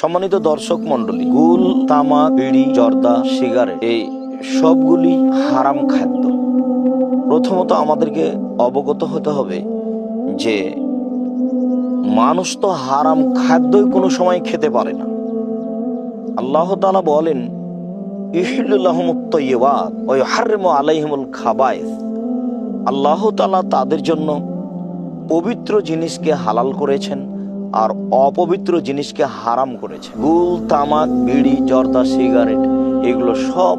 সম্মানিত দর্শক মন্ডলী গুল, তামা, বিড়ি, জর্দা, সিগারেট, এই সবগুলি হারাম খাদ্য। প্রথমত আমাদেরকে অবগত হতে হবে যে মানুষ তো হারাম খাদ্যই কোনো সময় খেতে পারে না। আল্লাহ তালা বলেন ওই আল্লাহ তালা তাদের জন্য পবিত্র জিনিসকে হালাল করেছেন আর অপবিত্র জিনিসকে হারাম করেছে। গুল, তামাক, বিড়ি, জর্দা, সিগারেট, এগুলো সব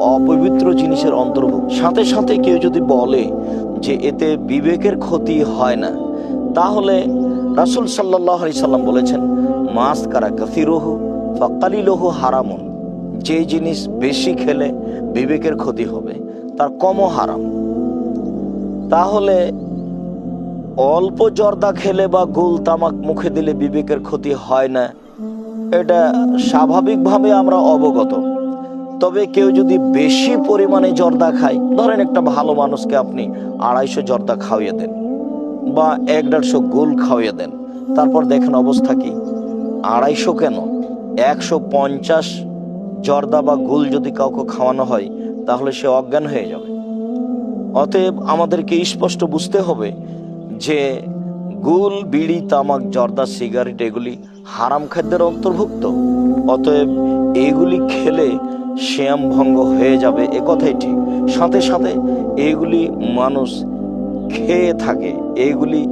অপবিত্র জিনিসের অন্তর্ভুক্ত। সাথে সাথে কেউ যদি বলে যে এতে বিবেকের ক্ষতি হয় না, তাহলে রাসুল সাল্লাহ আলি সাল্লাম বলেছেন মাস কারা কাসিরোহু ফকালিলোহু হারামুন। যে জিনিস বেশি খেলে বিবেকের ক্ষতি হবে, তার কমও হারাম। তাহলে অল্প জর্দা খেলে বা গুল তামাক মুখে দিলে বিবেকের ক্ষতি হয় না। এটা স্বাভাবিকভাবে আমরা অবগত। তবে কেউ যদি বেশি পরিমাণে জর্দা খায়, ধরেন একটা ভালো মানুষকে আপনি আড়াইশো জর্দা খাওয়িয়ে দেন বা এক দেড়শো গোল খাওয়িয়ে দেন, তারপর দেখেন অবস্থা কি? আড়াইশো কেন? একশো পঞ্চাশ জর্দা বা গুল যদি কাউকে খাওয়ানো হয়, তাহলে সে অজ্ঞান হয়ে যাবে। অতএব আমাদেরকে স্পষ্ট বুঝতে হবে যে গুল, বিড়ি, তামাক, জর্দা, সিগারেট এগুলি হারাম খাদ্যের অন্তর্ভুক্ত। অতএব এগুলি খেলে শ্যাম ভঙ্গ হয়ে যাবে, এ কথাই ঠিক। সাথে সাথে এগুলি মানুষ খেয়ে থাকে, এগুলি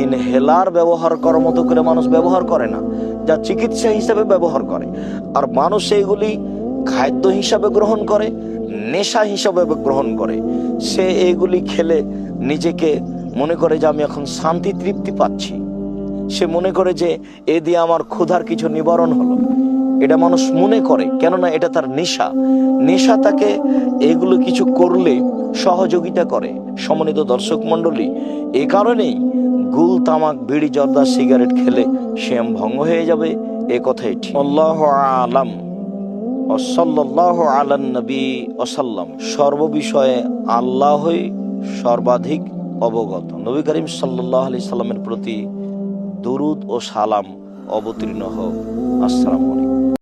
ইনহেলার ব্যবহার করার মতো করে মানুষ ব্যবহার করে না, যা চিকিৎসা হিসাবে ব্যবহার করে। আর মানুষ এগুলি খাদ্য হিসাবে গ্রহণ করে, নেশা হিসাবে গ্রহণ করে। সে এগুলি খেলে নিজেকে মনে করে যে আমি এখন শান্তি, তৃপ্তি পাচ্ছি। সে মনে করে যে এ দিয়ে আমার ক্ষুধার কিছু নিবারণ হলো। এটা মানুষ মনে করে, কেননা এটা তার নেশা। নেশা তাকে এগুলো কিছু করলে সহযোগিতা করে। সমন্বিত দর্শক মণ্ডলী, এ কারণেই গুল, তামাক, বিড়ি, জর্দা, সিগারেট খেলে শ্যাম ভঙ্গ হয়ে যাবে। এ কথাই ঠিক। আল্লাহ আলাম। ওসল্লাহ আলান নবী ওসাল্লাম সর্ববিষয়ে আল্লাহই সর্বাধিক অবগত। নবী করিম সাল্লাহ আলি সাল্লামের প্রতি দরুদ ও সালাম অবতীর্ণ হোক। আসসালামু আলাইকুম।